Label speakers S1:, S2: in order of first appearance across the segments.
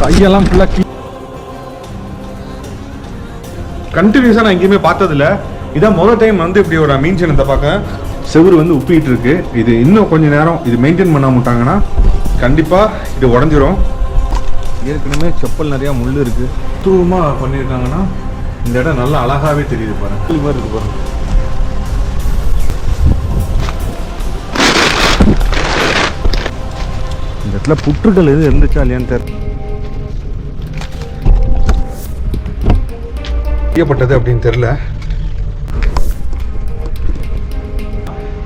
S1: கையெல்லாம் ஃபுல்லாக கண்டினியூஸாக நான் எங்கேயுமே பார்த்ததில்ல இதான் முதல் டைம் வந்து இப்படி ஒரு மீன் சின்னத்தை பார்க்க செவுறு வந்து உப்பிட்டு இருக்கு இது இன்னும் கொஞ்சம் நேரம் இது மெயின்டைன் பண்ண மாட்டாங்கன்னா கண்டிப்பாக இது உடஞ்சிரும் ஏற்கனவே செப்பல் நிறையா முள் இருக்குது தூரமாக பண்ணியிருக்காங்கன்னா இந்த இடம் நல்லா அழகாகவே தெரியுது பாருங்க பாருங்க இடத்துல புற்றுகள் எது இருந்துச்சா இல்லையான்னு தெரியல செய்யப்பட்டது அப்படின்னு தெரில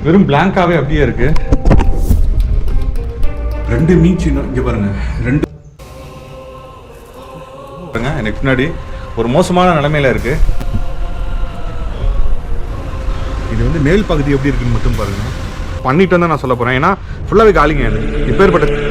S1: வெறும் பிளாங்காகவே அப்படியே இருக்கு ரெண்டு மீன்ஸ் இங்கே பாருங்க ரெண்டு பாருங்க எனக்கு பின்னாடி ஒரு மோசமான நிலைமையில இருக்கு இது வந்து மேல் பகுதி எப்படி இருக்குன்னு மட்டும் பாருங்க பண்ணிட்டு வந்தா நான் சொல்ல போறேன் ஏன்னா ஃபுல்லாகவே காலிங்க அது இப்பேற்பட்ட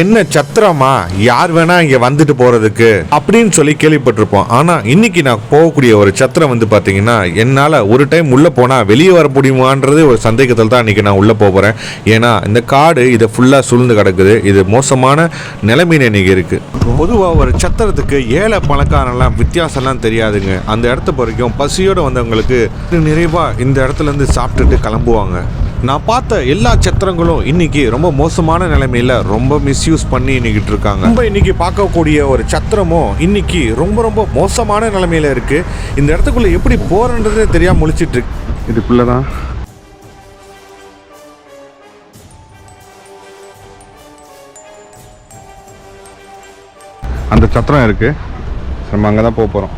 S2: என்ன சத்திரமா யார் வேணா இங்க வந்துட்டு போறதுக்கு அப்படின்னு சொல்லி கேள்விப்பட்டிருப்போம் ஆனா இன்னைக்கு நான் போகக்கூடிய ஒரு சத்திரம் வந்து பாத்தீங்கன்னா என்னால ஒரு டைம் உள்ள போனா வெளியே வர முடியுமான்றது ஒரு சந்தேகத்தில் தான் இன்னைக்கு நான் உள்ள போறேன் ஏன்னா இந்த காடு இதை ஃபுல்லா சூழ்ந்து கிடக்குது இது மோசமான நிலைமையில இன்னைக்கு இருக்கு பொதுவாக ஒரு சத்திரத்துக்கு ஏழை பணக்காரன்லாம் வித்தியாசம்லாம் தெரியாதுங்க அந்த இடத்த வரைக்கும் பசியோடு வந்தவங்களுக்கு நிறைவாக இந்த இடத்துல இருந்து சாப்பிட்டுட்டு கிளம்புவாங்க நான் பார்த்த எல்லா சத்திரங்களும் இன்னைக்கு ரொம்ப மோசமான நிலைமையில ரொம்ப மிஸ்யூஸ் பண்ணி நிக்கிட்டு இருக்காங்க ரொம்ப இன்னைக்கு பார்க்கக்கூடிய ஒரு சத்திரமும் இன்னைக்கு ரொம்ப ரொம்ப மோசமான நிலைமையில இருக்கு இந்த இடத்துக்குள்ள எப்படி போறன்றதே தெரியாம முழிச்சிட்டு இருக்கு
S1: இதுக்குள்ளதான் அந்த சத்திரம் இருக்குது நம்ம அங்கே தான் போக போகிறோம்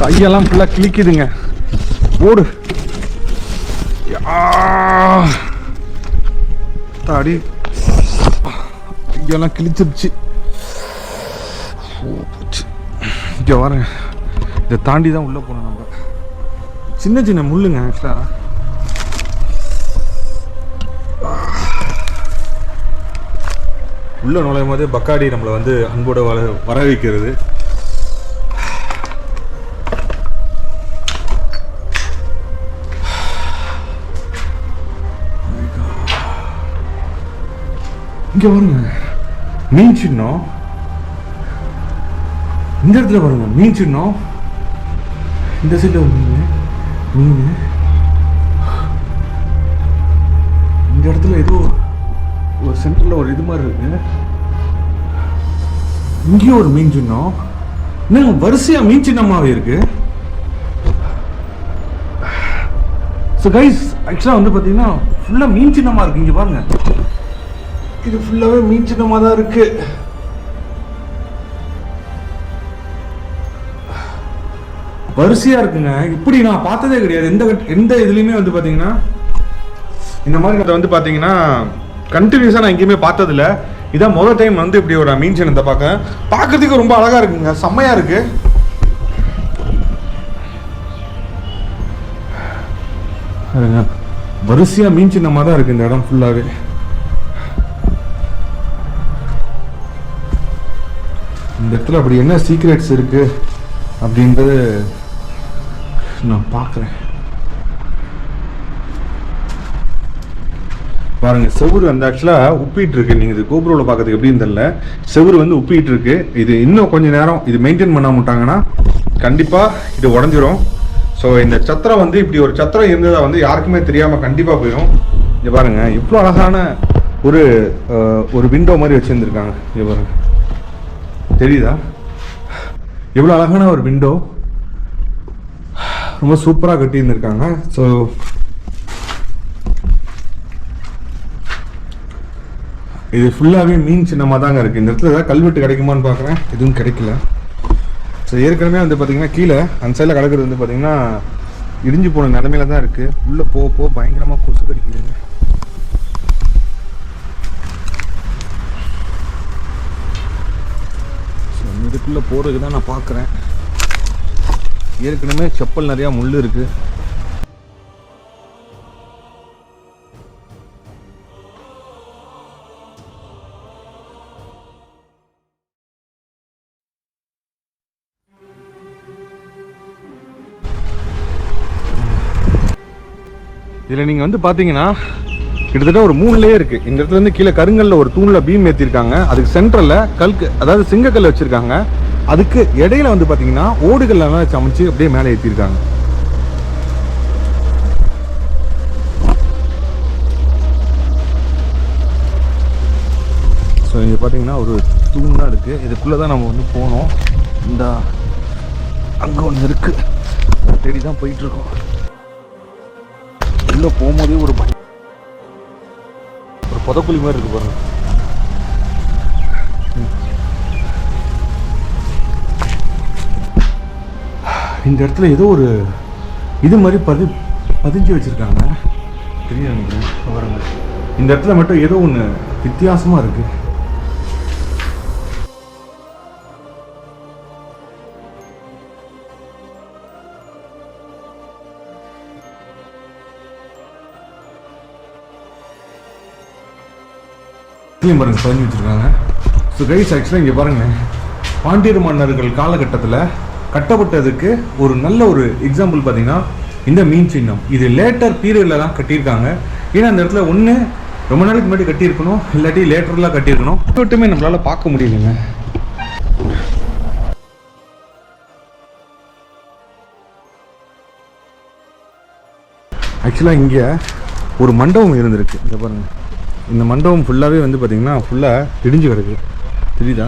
S1: கையெல்லாம் ஃபுல்லாக கிளிக்குதுங்க ஓடு தாடி கையெல்லாம் கிழிச்சிருச்சு இங்கே வரேன் இதை தாண்டி தான் உள்ளே போனோம் நம்ம சின்ன சின்ன முள்ளுங்க ஆக்சுவலாக உள்ளே நுழையும் போதே பக்காடி நம்மளை வந்து அன்போடு வர வர வைக்கிறது இங்கே பாருங்க மீன் சின்னம் இந்த இடத்துல பாருங்க மீன் சின்னம் இந்த சைடில் ஒரு மீன் மீன் இந்த இடத்துல ஏதோ ஒரு சென்டரில் ஒரு இது மாதிரி இருக்கு இங்கேயும் ஒரு மீன் சின்னம் என்ன வரிசையாக மீன் சின்னமாகவே இருக்கு ஸோ கைஸ் ஆக்சுவலாக வந்து பார்த்தீங்கன்னா ஃபுல்லாக மீன் சின்னமாக இருக்கு இங்கே பாருங்கள் இது ஃபுல்லாகவே மீன் சின்னமா தான் இருக்கு வரிசையாக இருக்குங்க இப்படி நான் பார்த்ததே கிடையாது எந்த எந்த இதுலேயுமே வந்து பார்த்தீங்கன்னா இந்த மாதிரி அதை வந்து பார்த்தீங்கன்னா கண்டினியூஸாக நான் எங்கேயுமே பார்த்ததில்ல இதான் முதல் டைம் வந்து இப்படி ஒரு மீன் சின்னத்தை பார்க்க பார்க்குறதுக்கு ரொம்ப அழகாக இருக்குங்க செம்மையாக இருக்கு வரிசையாக மீன் சின்னமாக தான் இருக்குது இந்த இடம் ஃபுல்லாகவே இந்த இடத்துல அப்படி என்ன சீக்ரெட்ஸ் இருக்குது அப்படின்றது நான் பார்க்குறேன் பாருங்கள் செவுறு அந்த ஆக்சுவலாக உப்பிட்டு இருக்கு நீங்கள் இது கோபுரோவில் பார்க்கறதுக்கு எப்படின்னு தெரில செவுறு வந்து உப்பிட்டு இருக்கு இது இன்னும் கொஞ்சம் நேரம் இது மெயின்டைன் பண்ண மாட்டாங்கன்னா கண்டிப்பாக இது உடஞ்சிரும் ஸோ இந்த சத்திரம் வந்து இப்படி ஒரு சத்திரம் இருந்ததாக வந்து யாருக்குமே தெரியாமல் கண்டிப்பாக போயிடும் இங்கே பாருங்கள் இவ்வளோ அழகான ஒரு ஒரு விண்டோ மாதிரி வச்சுருந்துருக்காங்க இங்கே பாருங்கள் தெரியுதா எவ்வளோ அழகான ஒரு விண்டோ ரொம்ப சூப்பராக கட்டியிருந்துருக்காங்க ஸோ இது ஃபுல்லாகவே மீன் சின்னமாக தாங்க இருக்குது இந்த இடத்துல ஏதாவது கல்வெட்டு கிடைக்குமான்னு பார்க்குறேன் எதுவும் கிடைக்கல ஸோ ஏற்கனவே வந்து பார்த்தீங்கன்னா கீழே அந்த சைடில் கிடக்கிறது வந்து பார்த்திங்கன்னா இடிஞ்சு போன நிலமையில தான் இருக்குது உள்ளே போக போக பயங்கரமாக கொசு கடிக்குதுங்க இதுக்குள்ளே போகிறதுக்கு தான் நான் பார்க்குறேன் ஏற்கனவே செப்பல் நிறையா முள் இருக்குது இதில் நீங்கள் வந்து பார்த்தீங்கன்னா கிட்டத்தட்ட ஒரு மூணு லேயர் இருக்கு இந்த இடத்துல இருந்து கீழே கருங்கல்ல ஒரு தூண்ல பீம் ஏற்றிருக்காங்க அதுக்கு சென்ட்ரல்ல கல்கு அதாவது சிங்கக்கல் வச்சிருக்காங்க அதுக்கு இடையில வந்து பாத்தீங்கன்னா ஓடுகள் எல்லாம் சமைச்சு அப்படியே மேலே ஏற்றிருக்காங்க ஸோ இங்கே பார்த்தீங்கன்னா ஒரு தூண் தான் இருக்குது இதுக்குள்ளே தான் நம்ம வந்து போனோம் இந்த அங்கே ஒன்று இருக்குது தேடி தான் போயிட்டுருக்கோம் உள்ளே போகும்போதே ஒரு பயம் புதக்குழி மாதிரி இருக்கு பாருங்க இந்த இடத்துல ஏதோ ஒரு இது மாதிரி பதி பதிஞ்சு வச்சுருக்காங்க தெரியாது பாருங்கள் இந்த இடத்துல மட்டும் ஏதோ ஒன்று வித்தியாசமாக இருக்குது சுற்றியும் பாருங்கள் பதிஞ்சு வச்சுருக்காங்க ஸோ கைஸ் ஆக்சுவலாக இங்கே பாருங்க பாண்டியர் மன்னர்கள் காலகட்டத்தில் கட்டப்பட்டதுக்கு ஒரு நல்ல ஒரு எக்ஸாம்பிள் பார்த்தீங்கன்னா இந்த மீன் சின்னம் இது லேட்டர் பீரியடில் தான் கட்டியிருக்காங்க ஏன்னா அந்த இடத்துல ஒன்று ரொம்ப நாளைக்கு முன்னாடி கட்டியிருக்கணும் இல்லாட்டி லேட்டரெலாம் கட்டியிருக்கணும் மட்டுமே நம்மளால் பார்க்க முடியலைங்க ஆக்சுவலாக இங்கே ஒரு மண்டபம் இருந்திருக்கு இங்கே பாருங்கள் இந்த மண்டபம் ஃபுல்லாகவே வந்து பார்த்தீங்கன்னா ஃபுல்லாக இடிஞ்சு கிடக்கு தெரியுதா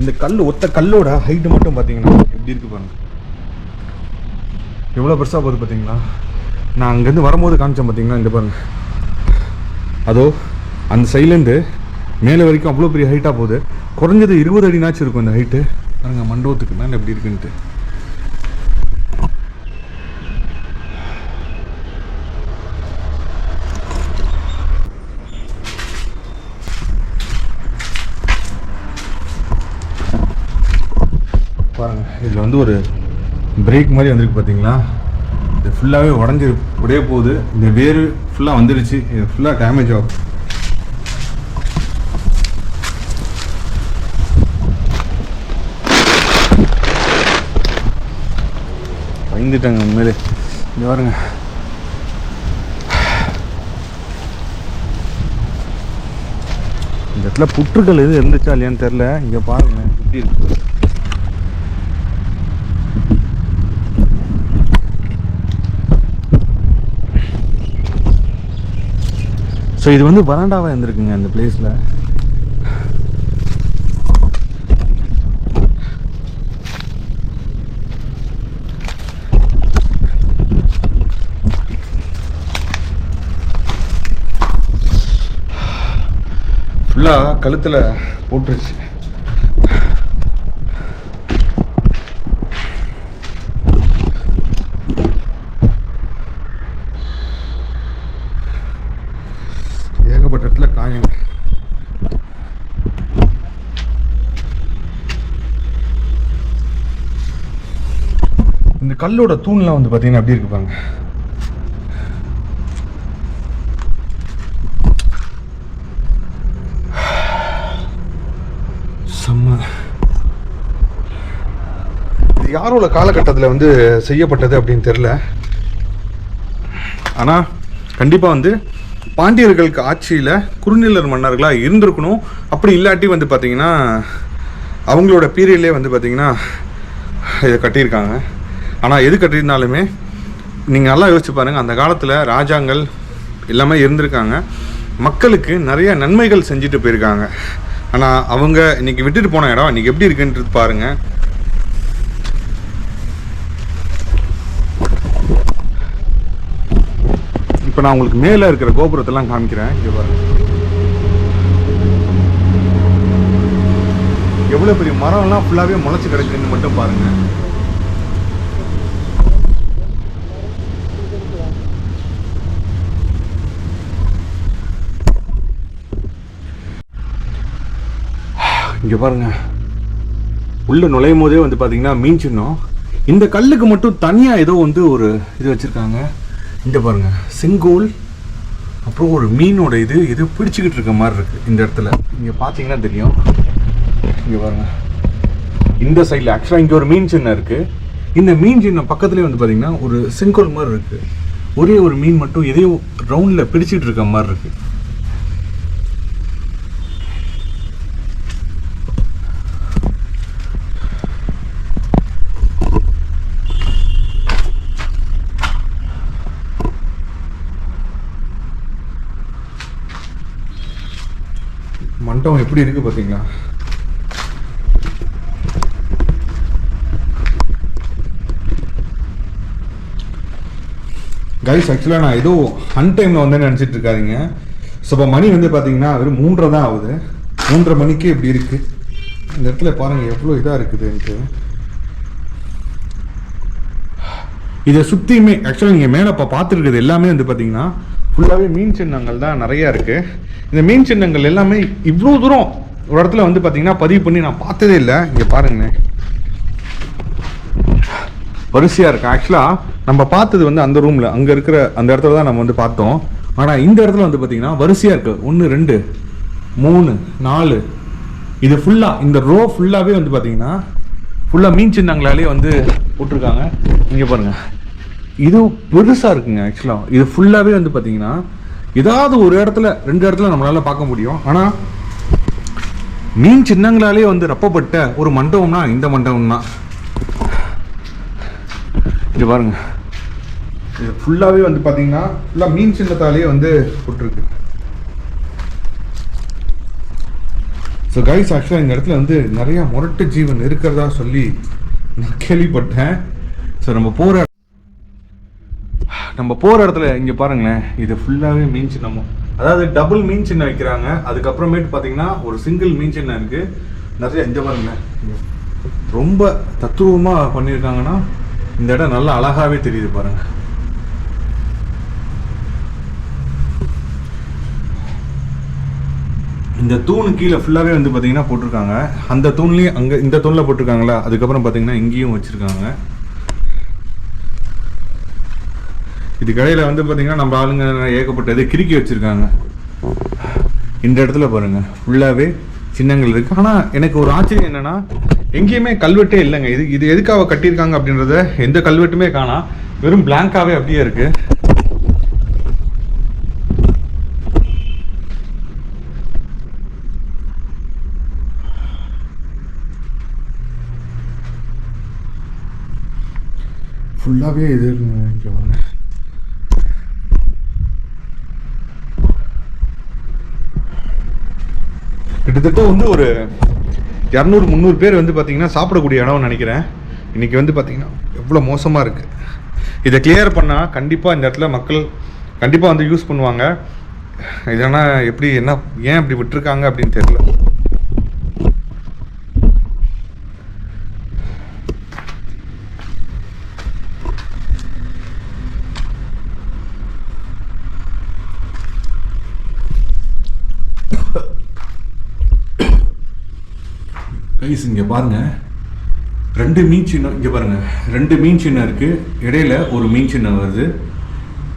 S1: இந்த கல் ஒத்த கல்லோட ஹைட்டு மட்டும் பார்த்தீங்கன்னா எப்படி இருக்கு பாருங்கள் எவ்வளோ பெருசாக போகுது பார்த்தீங்களா நான் அங்கேருந்து வரும்போது காமிச்சேன் பார்த்தீங்கன்னா இந்த பாருங்கள் அதோ அந்த சைட்லேருந்து மேலே வரைக்கும் அவ்வளோ பெரிய ஹைட்டாக போகுது குறைஞ்சது இருபது அடினாச்சும் இருக்கும் இந்த ஹைட்டு பாருங்க மண்டபத்துக்கு மேலே எப்படி இருக்குன்ட்டு பாருங்கள் இதில் வந்து ஒரு பிரேக் மாதிரி வந்திருக்கு பார்த்தீங்களா இது ஃபுல்லாகவே உடஞ்சி உடைய போகுது இந்த வேர் ஃபுல்லாக வந்துருச்சு இது ஃபுல்லாக டேமேஜ் ஆகும் பயந்துட்டாங்க உண்மையிலே இங்கே பாருங்க இந்த இடத்துல புற்றுகள் எது இருந்துச்சா இல்லையான்னு தெரில இங்கே பாருங்க எப்படி இருக்கு ஸோ இது வந்து வராண்டாவாக இருந்திருக்குங்க அந்த பிளேஸில் ஃபுல்லாக கழுத்தில் போட்டுருச்சு ஏகப்பட்ட இடத்துல காயங்க இந்த கல்லோட தூண்லாம் வந்து பார்த்தீங்கன்னா அப்படி இருக்குப்பாங்க யாரோட காலகட்டத்தில் வந்து செய்யப்பட்டது அப்படின்னு தெரில ஆனால் கண்டிப்பாக வந்து பாண்டியர்களுக்கு ஆட்சியில் குறுநிலர் மன்னர்களாக இருந்திருக்கணும் அப்படி இல்லாட்டி வந்து பார்த்திங்கன்னா அவங்களோட பீரியட்லேயே வந்து பார்த்திங்கன்னா இதை கட்டியிருக்காங்க ஆனால் எது கட்டியிருந்தாலுமே நீங்கள் நல்லா யோசிச்சு பாருங்கள் அந்த காலத்தில் ராஜாங்கள் எல்லாமே இருந்திருக்காங்க மக்களுக்கு நிறைய நன்மைகள் செஞ்சுட்டு போயிருக்காங்க ஆனால் அவங்க இன்றைக்கி விட்டுட்டு போன இடம் இன்றைக்கி எப்படி இருக்குன்றது பாருங்கள் நான் உங்களுக்கு மேலே இருக்கிற கோபுரத்தெல்லாம் காமிக்கிறேன் இங்கே பாருங்கள் எவ்வளோ பெரிய மரம்லாம் ஃபுல்லாகவே முளைச்சி கிடக்குதுன்னு மட்டும் பாருங்கள் இங்கே பாருங்க உள்ளே நுழையும் போதே வந்து பார்த்தீங்கன்னா மீன் சின்னம் இந்த கல்லுக்கு மட்டும் தனியாக ஏதோ வந்து ஒரு இது வச்சுருக்காங்க இந்த பாருங்கள் செங்கோல் அப்புறம் ஒரு மீனோட இது இது பிடிச்சிக்கிட்டு இருக்க மாதிரி இருக்குது இந்த இடத்துல நீங்கள் பார்த்தீங்கன்னா தெரியும் இங்கே பாருங்கள் இந்த சைடில் ஆக்சுவலாக இங்கே ஒரு மீன் சின்ன இருக்குது இந்த மீன் சின்ன பக்கத்துலேயே வந்து பார்த்திங்கன்னா ஒரு செங்கோல் மாதிரி இருக்குது ஒரே ஒரு மீன் மட்டும் இதே ரவுண்டில் பிடிச்சிட்டு இருக்க மாதிரி இருக்குது மரம் எப்படி இருக்கு பாத்தீங்களா கைஸ் ஆக்சுவலாக நான் ஏதோ அன் டைமில் வந்தேன்னு நினச்சிட்டு இருக்காதிங்க ஸோ இப்போ மணி வந்து பார்த்தீங்கன்னா வெறும் மூன்றரை தான் ஆகுது மூன்றரை மணிக்கு இப்படி இருக்குது இந்த இடத்துல பாருங்கள் எவ்வளோ இதாக இருக்குது எனக்கு இதை சுற்றியுமே ஆக்சுவலாக நீங்கள் மேலே இப்போ பார்த்துருக்குது எல்லாமே வந்து பார்த்தீங்கன்னா ஃபுல்லாகவே மீன் சின்னங்கள் தான் நிறையா இருக்குது இந்த மீன் சின்னங்கள் எல்லாமே இவ்வளோ தூரம் ஒரு இடத்துல வந்து பார்த்தீங்கன்னா பதிவு பண்ணி நான் பார்த்ததே இல்லை இங்கே பாருங்கண்ணே வரிசையாக இருக்கும் ஆக்சுவலாக நம்ம பார்த்தது வந்து அந்த ரூமில் அங்கே இருக்கிற அந்த இடத்துல தான் நம்ம வந்து பார்த்தோம் ஆனால் இந்த இடத்துல வந்து பார்த்தீங்கன்னா வரிசையாக இருக்குது ஒன்று ரெண்டு மூணு நாலு இது ஃபுல்லாக இந்த ரோ ஃபுல்லாகவே வந்து பார்த்தீங்கன்னா ஃபுல்லாக மீன் சின்னங்களாலே வந்து போட்டிருக்காங்க இங்கே பாருங்கள் இது பெருசாக இருக்குங்க ஆக்சுவலாக இது ஃபுல்லாகவே வந்து பார்த்தீங்கன்னா ஏதாவது ஒரு இடத்துல ரெண்டு இடத்துல நம்மளால பார்க்க முடியும் ஆனால் மீன் சின்னங்களாலே வந்து ரப்பப்பட்ட ஒரு மண்டபம்னா இந்த மண்டபம் தான் இது பாருங்க இது ஃபுல்லாகவே வந்து பார்த்தீங்கன்னா ஃபுல்லாக மீன் சின்னத்தாலேயே வந்து போட்டிருக்கு ஸோ கைஸ் ஆக்சுவலாக இந்த இடத்துல வந்து நிறையா முரட்டு ஜீவன் இருக்கிறதா சொல்லி நான் கேள்விப்பட்டேன் ஸோ நம்ம போகிற நம்ம போகிற இடத்துல இங்கே பாருங்களேன் இது ஃபுல்லாகவே மீன் சின்னமும் அதாவது டபுள் மீன் சின்ன வைக்கிறாங்க அதுக்கப்புறமேட்டு பார்த்தீங்கன்னா ஒரு சிங்கிள் மீன் சின்ன இருக்குது நிறைய இந்த பாருங்களேன் ரொம்ப தத்துவமாக பண்ணியிருக்காங்கன்னா இந்த இடம் நல்லா அழகாகவே தெரியுது பாருங்கள் இந்த தூணு கீழே ஃபுல்லாகவே வந்து பார்த்தீங்கன்னா போட்டிருக்காங்க அந்த தூண்லேயும் அங்கே இந்த தூணில் போட்டிருக்காங்களா அதுக்கப்புறம் பார்த்தீங்கன்னா இங்கேயும் வச்சுருக்காங்க இது கடையில் வந்து பார்த்தீங்கன்னா நம்ம ஆளுங்க ஏகப்பட்டது கிறுக்கி வச்சுருக்காங்க இந்த இடத்துல பாருங்கள் ஃபுல்லாகவே சின்னங்கள் இருக்குது ஆனால் எனக்கு ஒரு ஆச்சரியம் என்னென்னா எங்கேயுமே கல்வெட்டே இல்லைங்க இது இது எதுக்காக கட்டியிருக்காங்க அப்படின்றத எந்த கல்வெட்டுமே காணா வெறும் பிளாங்காகவே அப்படியே இருக்குது ஃபுல்லாகவே இது இருக்குங்க கிட்டத்தட்ட வந்து ஒரு இரநூறு முந்நூறு பேர் வந்து பார்த்தீங்கன்னா சாப்பிடக்கூடிய இடம்னு நினைக்கிறேன் இன்றைக்கி வந்து பார்த்திங்கன்னா எவ்வளோ மோசமாக இருக்குது இதை கிளியர் பண்ணால் கண்டிப்பாக இந்த இடத்துல மக்கள் கண்டிப்பாக வந்து யூஸ் பண்ணுவாங்க இதெல்லாம் எப்படி என்ன ஏன் இப்படி விட்டுருக்காங்க அப்படின்னு தெரியல கைஸ் இங்கே பாருங்கள் ரெண்டு மீன் சின்னம் இங்கே பாருங்கள் ரெண்டு மீன் சின்னம் இருக்குது இடையில ஒரு மீன் சின்னம் வருது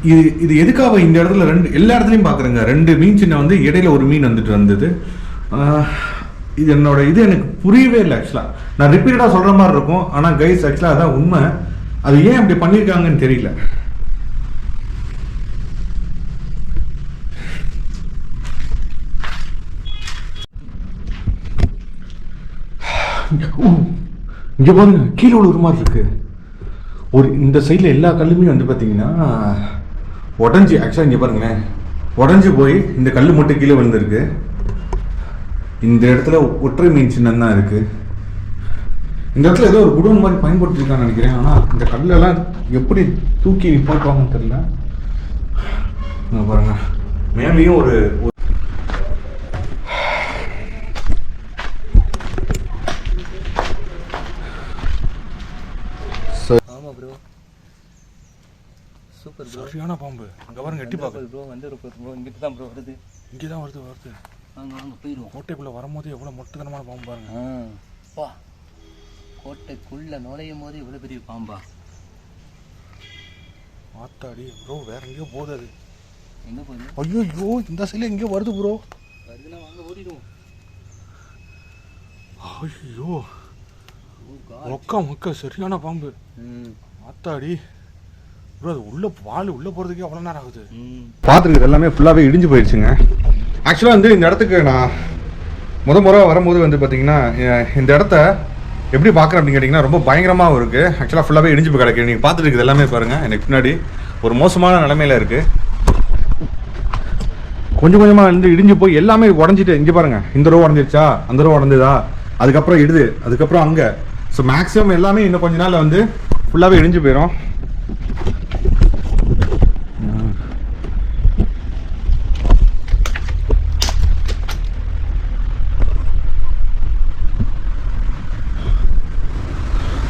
S1: இது இது எதுக்காக இந்த இடத்துல ரெண்டு எல்லா இடத்துலையும் பார்க்குறேங்க ரெண்டு மீன் சின்னம் வந்து இடையில ஒரு மீன் வந்துட்டு வந்தது இது என்னோட இது எனக்கு புரியவே இல்லை ஆக்சுவலாக நான் ரிப்பீட்டடாக சொல்கிற மாதிரி இருக்கும் ஆனால் கைஸ் ஆக்சுவலாக அதான் உண்மை அது ஏன் அப்படி பண்ணியிருக்காங்கன்னு தெரியல இங்கே பாருங்க கீழே ஒரு மாதிரி இருக்கு ஒரு இந்த சைடில் எல்லா கல்லுமே வந்து பார்த்தீங்கன்னா உடஞ்சி ஆக்சுவலாக இங்கே பாருங்களேன் உடஞ்சி போய் இந்த கல் மட்டும் கீழே விழுந்திருக்கு இந்த இடத்துல ஒற்றை மீன் சின்னம் தான் இருக்குது இந்த இடத்துல ஏதோ ஒரு குடோன் மாதிரி பயன்படுத்திருக்கான்னு நினைக்கிறேன் ஆனால் இந்த கல்லெல்லாம் எப்படி தூக்கி போட்டுவாங்கன்னு தெரியல பாருங்க மேலேயும் ஒரு
S3: ப்ரோ சூப்பர் ப்ரோ
S1: சரியான பாம்பு அங்கே பாருங்க எட்டி பார்க்குது
S3: ப்ரோ வந்து ப்ரோ இங்கிட்டு தான் ப்ரோ வருது
S1: இங்கே தான் வருது வருது
S3: நாங்கள் வாங்க போயிடுவோம்
S1: கோட்டைக்குள்ளே வரும்போது எவ்வளோ மொட்டத்தனமான பாம்பு பாருங்க
S3: வா கோட்டைக்குள்ளே நுழையும் போது எவ்வளோ பெரிய பாம்பா
S1: மாத்தாடி ப்ரோ வேற எங்கேயோ போகுது அது
S3: எங்கே போகுது
S1: ஐயோ இந்த சைடில் எங்கேயோ வருது ப்ரோ
S3: வருதுன்னா வாங்க ஓடிடுவோம்
S1: ஐயோ மொக்க oh மொக்க சரியான பாம்பு
S3: ம்
S1: ஆத்தாடி ப்ரோ அது உள்ள வால் உள்ள போறதுக்கே அவ்வளோ நேரம் ஆகுது பார்த்துருக்குது எல்லாமே ஃபுல்லாகவே இடிஞ்சு போயிடுச்சுங்க ஆக்சுவலாக வந்து இந்த இடத்துக்கு நான் முத முறை வரும்போது வந்து பார்த்தீங்கன்னா இந்த இடத்த எப்படி பார்க்குறேன் அப்படின்னு கேட்டிங்கன்னா ரொம்ப பயங்கரமாக இருக்குது ஆக்சுவலாக ஃபுல்லாகவே இடிஞ்சு போய் கிடக்கு நீங்கள் பார்த்துட்டு எல்லாமே பாருங்கள் எனக்கு பின்னாடி ஒரு மோசமான நிலமையில இருக்குது கொஞ்சம் கொஞ்சமாக இருந்து இடிஞ்சு போய் எல்லாமே உடஞ்சிட்டு இங்கே பாருங்கள் இந்த ரோ உடஞ்சிருச்சா அந்த ரோ உடஞ்சுதா அதுக்கப்புறம் இடுது அதுக்கப்புறம் அங்கே ஸோ மேக்ஸிமம் எல்லாமே இன்னும் கொஞ்ச நாள் வந்து ஃபுல்லாகவே இடிஞ்சு போயிடும்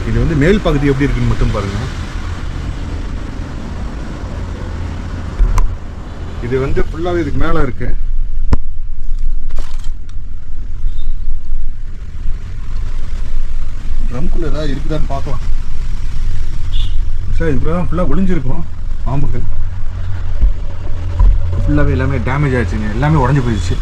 S1: இது வந்து மேல் பகுதி எப்படி இருக்குன்னு மட்டும் பாருங்கள் இது வந்து ஃபுல்லாகவே இதுக்கு மேலே இருக்கு ட்ரம்குள்ள ஏதாவது இருக்குதான்னு பார்க்கலாம் சார் இப்போ தான் ஃபுல்லாக ஒளிஞ்சிருக்கிறோம் பாம்புகள் ஃபுல்லாகவே எல்லாமே டேமேஜ் ஆகிடுச்சுங்க எல்லாமே உடஞ்சி போயிடுச்சு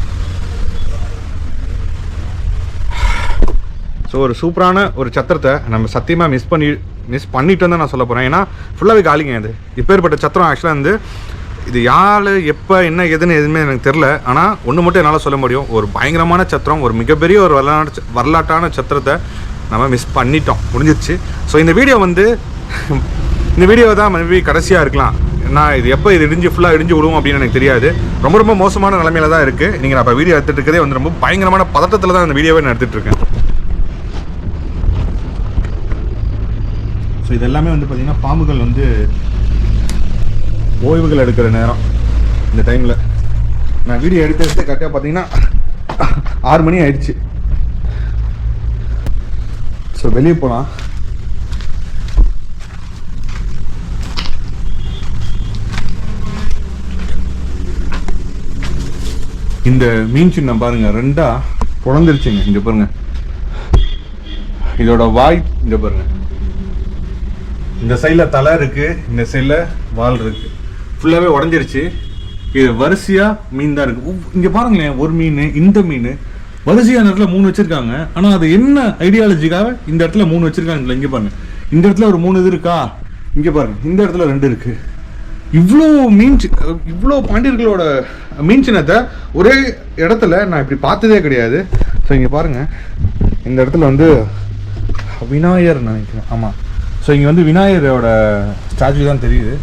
S1: ஸோ ஒரு சூப்பரான ஒரு சத்திரத்தை நம்ம சத்தியமாக மிஸ் பண்ணி மிஸ் பண்ணிட்டு தான் நான் சொல்ல போகிறேன் ஏன்னா ஃபுல்லாகவே காலிங்க அது இப்பேற்பட்ட சத்திரம் ஆக்சுவலாக வந்து இது யார் எப்போ என்ன எதுன்னு எதுவுமே எனக்கு தெரில ஆனால் ஒன்று மட்டும் என்னால் சொல்ல முடியும் ஒரு பயங்கரமான சத்திரம் ஒரு மிகப்பெரிய ஒரு வரலாற்று வரலாற்றான சத்திரத்தை நம்ம மிஸ் பண்ணிட்டோம் முடிஞ்சிச்சு ஸோ இந்த வீடியோ வந்து இந்த வீடியோ தான் மனைவி கடைசியாக இருக்கலாம் நான் இது எப்போ இது இடிஞ்சு ஃபுல்லாக இடிஞ்சு விடுவோம் அப்படின்னு எனக்கு தெரியாது ரொம்ப ரொம்ப மோசமான நிலமையில தான் இருக்குது நீங்கள் நான் இப்போ வீடியோ எடுத்துகிட்டு இருக்கிறதே வந்து ரொம்ப பயங்கரமான பதட்டத்தில் தான் இந்த வீடியோவை நான் எடுத்துகிட்டு இருக்கேன் ஸோ இதெல்லாமே வந்து பார்த்திங்கன்னா பாம்புகள் வந்து ஓய்வுகள் எடுக்கிற நேரம் இந்த டைமில் நான் வீடியோ எடுத்து எடுத்து கரெக்டாக பார்த்தீங்கன்னா ஆறு மணி ஆயிடுச்சு ஸோ வெளியே போகலாம் இந்த மீன் சின்னம் பாருங்க ரெண்டா பிறந்துருச்சுங்க இங்க பாருங்க இதோட வாய் இங்க பாருங்க இந்த சைடில் தலை இருக்கு இந்த சைடில் வால் இருக்கு ஃபுல்லாகவே உடஞ்சிருச்சு இது வரிசையாக மீன் தான் இருக்கு இங்கே பாருங்களேன் ஒரு மீன் இந்த மீன் வரிசையான இடத்துல மூணு வச்சிருக்காங்க ஆனால் அது என்ன ஐடியாலஜிக்காக இந்த இடத்துல மூணு வச்சிருக்காங்க இங்கே பாருங்க இந்த இடத்துல ஒரு மூணு இது இருக்கா இங்கே பாருங்க இந்த இடத்துல ரெண்டு இருக்குது இவ்வளோ மீன் இவ்வளோ பாண்டியர்களோட மீன் சின்னத்தை ஒரே இடத்துல நான் இப்படி பார்த்ததே கிடையாது ஸோ இங்கே பாருங்கள் இந்த இடத்துல வந்து விநாயகர் நினைக்கிறேன் ஆமாம் ஸோ இங்கே வந்து விநாயகரோட ஸ்டாச்சு தான் தெரியுது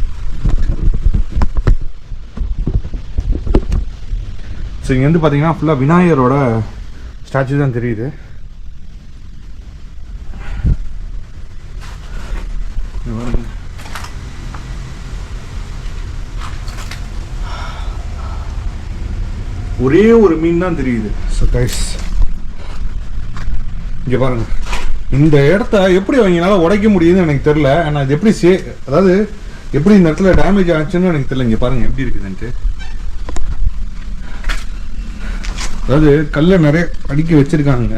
S1: ஸோ இங்கே வந்து பார்த்தீங்கன்னா ஃபுல்லாக விநாயகரோட ஸ்டாச்சு தான் தெரியுது ஒரே ஒரு மீன் தான் தெரியுது இங்க இங்கே பாருங்க இந்த இடத்த எப்படி அவங்களால உடைக்க முடியுதுன்னு எனக்கு தெரில ஆனால் இது எப்படி சே அதாவது எப்படி இந்த இடத்துல டேமேஜ் ஆச்சுன்னு எனக்கு தெரியல இங்கே பாருங்க எப்படி இருக்குதுன்ட்டு அதாவது கல்லை நிறைய அடுக்கி வச்சிருக்காங்க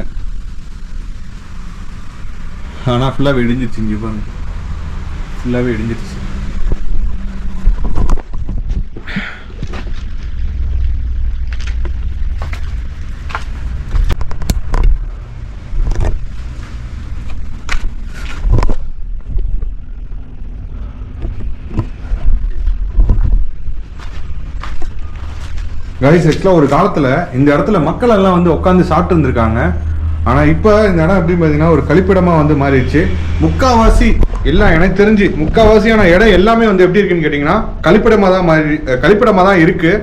S1: ஆனால் ஃபுல்லாகவே இடிஞ்சிருச்சு இங்கே பாருங்க ஃபுல்லாகவே இடிஞ்சிருச்சு கைஸ் ஆக்சுவலாக ஒரு காலத்தில் இந்த இடத்துல மக்கள் எல்லாம் வந்து உட்காந்து சாப்பிட்டு இருந்திருக்காங்க ஆனால் இப்போ இந்த இடம் எப்படி பார்த்தீங்கன்னா ஒரு கழிப்பிடமாக வந்து மாறிடுச்சு முக்காவாசி எல்லாம் எனக்கு தெரிஞ்சு முக்காவாசியான இடம் எல்லாமே வந்து எப்படி இருக்குன்னு கேட்டிங்கன்னா கழிப்பிடமாக தான் மாறி கழிப்பிடமாக தான் இருக்குது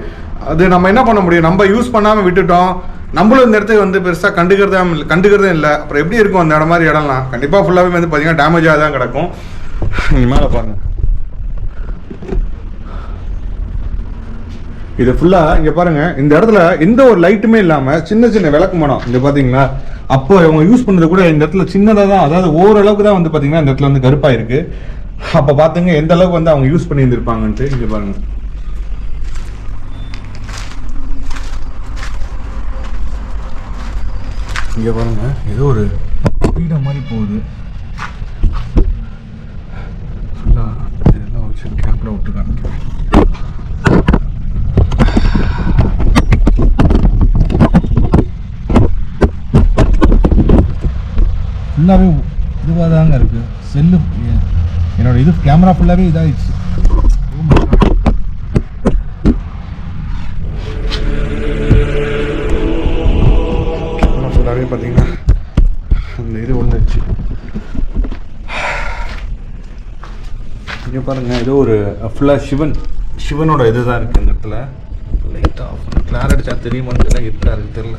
S1: அது நம்ம என்ன பண்ண முடியும் நம்ம யூஸ் பண்ணாமல் விட்டுட்டோம் நம்மளும் இந்த இடத்துக்கு வந்து பெருசாக கண்டுக்கிறதா கண்டுக்கிறதும் இல்லை அப்புறம் எப்படி இருக்கும் அந்த இடம் மாதிரி இடம்லாம் கண்டிப்பாக ஃபுல்லாகவே வந்து பார்த்தீங்கன்னா டேமேஜாக தான் கிடக்கும் மேலே பாருங்கள் இது ஃபுல்லாக இங்கே பாருங்கள் இந்த இடத்துல எந்த ஒரு லைட்டுமே இல்லாமல் சின்ன சின்ன விளக்கு மனம் இங்கே பார்த்தீங்களா அப்போ அவங்க யூஸ் பண்ணுறது கூட இந்த இடத்துல சின்னதாக தான் அதாவது ஓரளவுக்கு தான் வந்து பாத்தீங்கன்னா இந்த இடத்துல வந்து கருப்பாக இருக்குது அப்போ பார்த்துங்க எந்த அளவுக்கு வந்து அவங்க யூஸ் பண்ணி இருந்திருப்பாங்கன்ட்டு இங்கே பாருங்கள் இங்கே பாருங்க ஏதோ ஒரு வீட மாதிரி போகுது ஃபுல்லாக இதெல்லாம் வச்சு கேப்ல ஃபுல்லாகவே இதுவாக தாங்க இருக்கு செல்லு என்னோட இது கேமரா ஃபுல்லாகவே இதாகிடுச்சு ஃபுல்லாகவே oh பார்த்தீங்கன்னா அந்த இது ஒன்றுச்சு இங்கே பாருங்கள் ஏதோ ஒரு ஃபுல்லாக சிவன் சிவனோட இது தான் இருக்குது இந்த இடத்துல லைட்டாக கிளார் அடித்தா தெரியுமான்னு தெரியல இருக்கா இருக்குது தெரில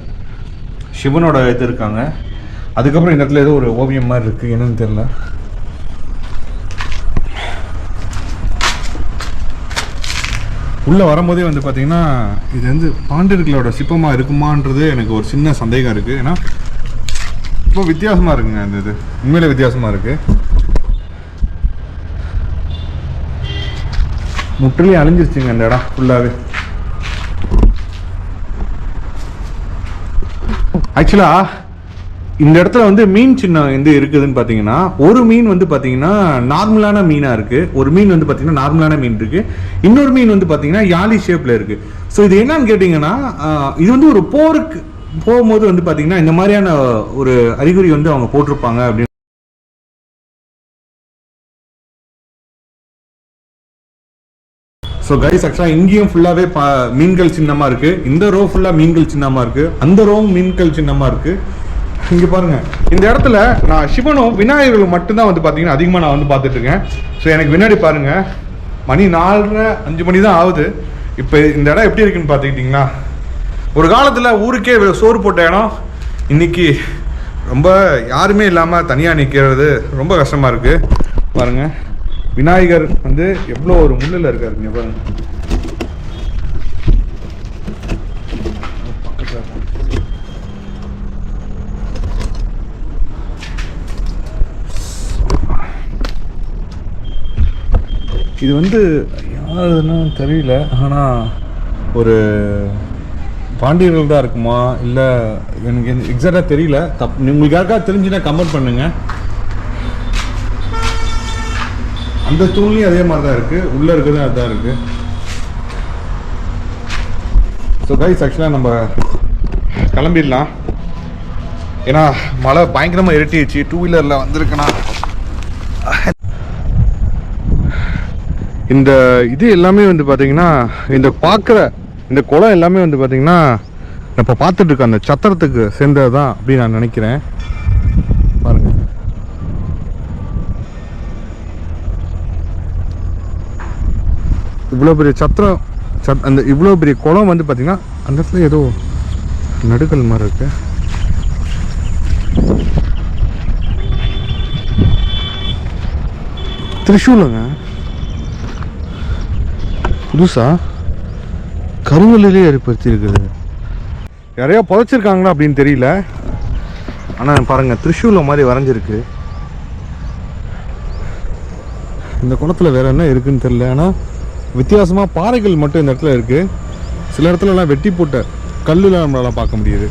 S1: சிவனோட இது இருக்காங்க அதுக்கப்புறம் இந்த இடத்துல ஏதோ ஒரு ஓவியம் மாதிரி இருக்குது என்னன்னு தெரியல உள்ளே வரும்போதே வந்து பார்த்திங்கன்னா இது வந்து பாண்டியர்களோட சிப்பமாக இருக்குமான்றது எனக்கு ஒரு சின்ன சந்தேகம் இருக்குது ஏன்னா இப்போ வித்தியாசமாக இருக்குங்க அந்த இது உண்மையிலே வித்தியாசமாக இருக்குது முற்றிலையும் அழிஞ்சிருச்சுங்க அந்த இடம் ஃபுல்லாகவே ஆக்சுவலாக இந்த இடத்துல வந்து மீன் சின்னம் வந்து இருக்குதுன்னு பார்த்தீங்கன்னா ஒரு மீன் வந்து பார்த்தீங்கன்னா நார்மலான மீனாக இருக்குது ஒரு மீன் வந்து பார்த்தீங்கன்னா நார்மலான மீன் இருக்குது இன்னொரு மீன் வந்து பார்த்தீங்கன்னா யாலி ஷேப்பில் இருக்குது ஸோ இது என்னன்னு கேட்டிங்கன்னா இது வந்து ஒரு போருக்கு போகும்போது வந்து பார்த்தீங்கன்னா இந்த மாதிரியான ஒரு அறிகுறி வந்து அவங்க போட்டிருப்பாங்க அப்படின்னு ஸோ கைஸ் ஆக்சுவலாக இங்கேயும் ஃபுல்லாகவே பா மீன்கள் சின்னமாக இருக்குது இந்த ரோ ஃபுல்லாக மீன்கள் சின்னமாக இருக்குது அந்த ரோவும் மீன்கள் சின்னமாக இருக்குது இங்கே பாருங்கள் இந்த இடத்துல நான் சிவனும் விநாயகர்களும் மட்டும்தான் வந்து பார்த்தீங்கன்னா அதிகமாக நான் வந்து பார்த்துட்டு இருக்கேன் ஸோ எனக்கு பின்னாடி பாருங்கள் மணி நாலரை அஞ்சு மணி தான் ஆகுது இப்போ இந்த இடம் எப்படி இருக்குன்னு பார்த்துக்கிட்டிங்களா ஒரு காலத்தில் ஊருக்கே சோறு போட்ட இடம் இன்றைக்கி ரொம்ப யாருமே இல்லாமல் தனியாக நிற்கிறது ரொம்ப கஷ்டமாக இருக்குது பாருங்கள் விநாயகர் வந்து எவ்வளோ ஒரு முள்ளில் இருக்காருங்க பாருங்கள் இது வந்து யாருன்னு தெரியல ஆனால் ஒரு பாண்டியர்கள் தான் இருக்குமா இல்லை எனக்கு எக்ஸாக்டாக தெரியல தப் உங்களுக்கு யாருக்காவது தெரிஞ்சுன்னா கமெண்ட் பண்ணுங்கள் அந்த தூண்லேயும் அதே மாதிரி தான் இருக்குது உள்ளே இருக்கிறது அதுதான் இருக்குது ஸோ கைஸ் ஆக்சுவலாக நம்ம கிளம்பிடலாம் ஏன்னா மழை பயங்கரமாக இருட்டிடுச்சு டூ வீலரில் வந்திருக்கேன்னா இந்த இது எல்லாமே வந்து பார்த்திங்கன்னா இந்த பார்க்குற இந்த குளம் எல்லாமே வந்து பார்த்திங்கன்னா இப்போ இருக்க அந்த சத்திரத்துக்கு சேர்ந்தது தான் அப்படின்னு நான் நினைக்கிறேன் இவ்வளோ பெரிய சத்திரம் சத் அந்த இவ்வளோ பெரிய குளம் வந்து பார்த்திங்கன்னா அந்த இடத்துல ஏதோ நடுக்கல் மாதிரி இருக்கு திரிசூலங்க புதுசாக கருங்கல்லிலே ஏற்படுத்தி இருக்குது நிறையா புதைச்சிருக்காங்களா அப்படின்னு தெரியல ஆனால் பாருங்கள் திருஷூரில் மாதிரி வரைஞ்சிருக்கு இந்த குளத்தில் வேறு என்ன இருக்குதுன்னு தெரில ஆனால் வித்தியாசமாக பாறைகள் மட்டும் இந்த இடத்துல இருக்குது சில இடத்துலலாம் வெட்டி போட்ட கல்லுலாம் நம்மளால் பார்க்க முடியுது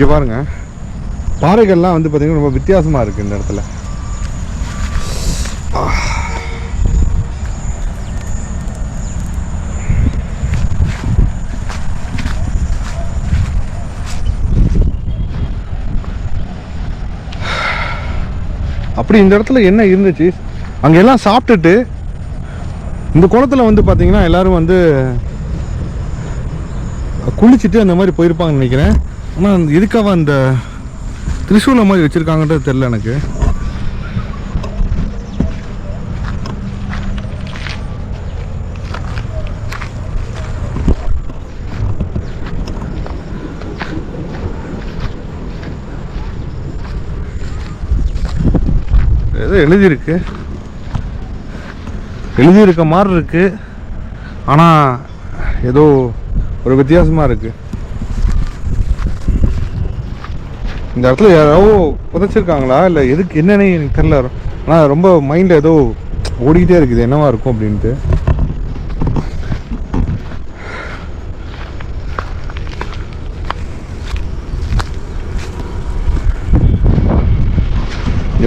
S1: இங்கே பாருங்கள் பாறைகள்லாம் வந்து பார்த்திங்கன்னா ரொம்ப வித்தியாசமாக இருக்குது இந்த இடத்துல அப்படி இந்த இடத்துல என்ன இருந்துச்சு அங்கெல்லாம் சாப்பிட்டுட்டு இந்த குளத்தில் வந்து பார்த்தீங்கன்னா எல்லோரும் வந்து குளிச்சுட்டு அந்த மாதிரி போயிருப்பாங்கன்னு நினைக்கிறேன் ஆனால் இதுக்காக அந்த திரிசூலம் மாதிரி வச்சுருக்காங்கன்றது தெரில எனக்கு ஏதோ எழுதியிருக்கு எழுதியிருக்க மாதிரி இருக்குது ஆனால் ஏதோ ஒரு வித்தியாசமாக இருக்குது இந்த இடத்துல யாராவது புதைச்சிருக்காங்களா இல்லை எதுக்கு என்னென்னு எனக்கு தெரில ஆனால் ரொம்ப மைண்டில் ஏதோ ஓடிக்கிட்டே இருக்குது என்னவா இருக்கும் அப்படின்ட்டு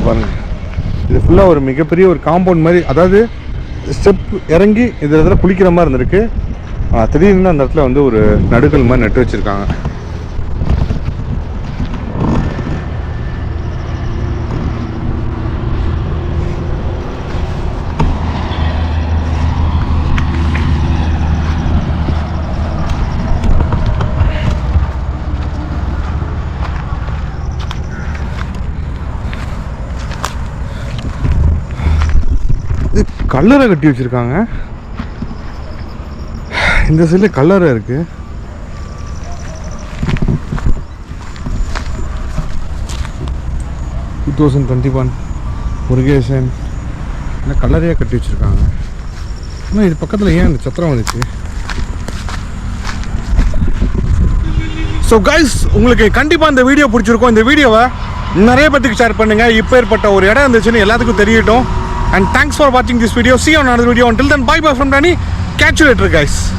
S1: பாருங்கள் இது ஃபுல்லாக ஒரு மிகப்பெரிய ஒரு காம்பவுண்ட் மாதிரி அதாவது ஸ்டெப் இறங்கி இந்த இடத்துல குளிக்கிற மாதிரி இருந்திருக்கு திடீர்னு அந்த இடத்துல வந்து ஒரு நடுக்கல் மாதிரி நட்டு வச்சுருக்காங்க கல்லறை கட்டி வச்சுருக்காங்க இந்த சைடில் கல்லறை இருக்குது two thousand twenty one Murugesan ஆனால் கல்லறையாக கட்டி வச்சுருக்காங்க ஆனால் இது பக்கத்தில் ஏன் அந்த சத்திரம் வந்துச்சு ஸோ கைஸ் உங்களுக்கு கண்டிப்பாக இந்த வீடியோ பிடிச்சிருக்கோம் இந்த வீடியோவை நிறைய பேத்துக்கு ஷேர் பண்ணுங்கள் இப்போ ஏற்பட்ட ஒரு இடம் இருந்துச்சுன்னு எல்லாத்துக்கும் தெரியட்டும் And thanks for watching this video. See you on another video. Until then, bye bye from Danny. Catch you later, guys.